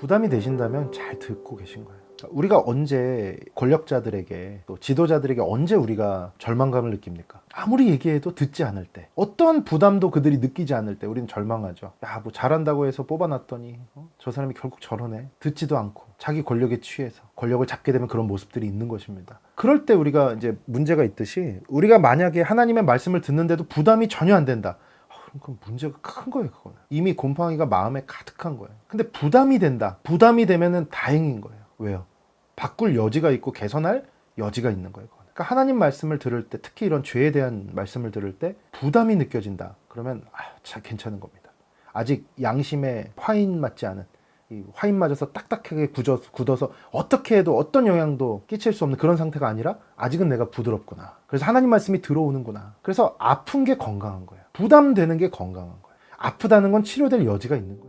부담이 되신다면 잘 듣고 계신 거예요. 우리가 언제 권력자들에게 또 지도자들에게 언제 우리가 절망감을 느낍니까? 아무리 얘기해도 듣지 않을 때 어떠한 부담도 그들이 느끼지 않을 때 우리는 절망하죠. 야 뭐 잘한다고 해서 뽑아놨더니 어? 저 사람이 결국 저러네. 듣지도 않고 자기 권력에 취해서 권력을 잡게 되면 그런 모습들이 있는 것입니다. 그럴 때 우리가 이제 문제가 있듯이 우리가 만약에 하나님의 말씀을 듣는데도 부담이 전혀 안 된다. 아, 그럼 그건 문제가 큰 거예요, 그거는. 이미 곰팡이가 마음에 가득한 거예요. 근데 부담이 된다. 부담이 되면은 다행인 거예요. 왜요? 바꿀 여지가 있고 개선할 여지가 있는 거예요. 그러니까 하나님 말씀을 들을 때, 특히 이런 죄에 대한 말씀을 들을 때 부담이 느껴진다. 그러면 아, 참 괜찮은 겁니다. 아직 양심에 화인 맞지 않은 이 화인 맞아서 딱딱하게 굳어, 굳어서 어떻게 해도 어떤 영향도 끼칠 수 없는 그런 상태가 아니라 아직은 내가 부드럽구나. 그래서 하나님 말씀이 들어오는구나. 그래서 아픈 게 건강한 거예요. 부담되는 게 건강한 거예요. 아프다는 건 치료될 여지가 있는 거예요.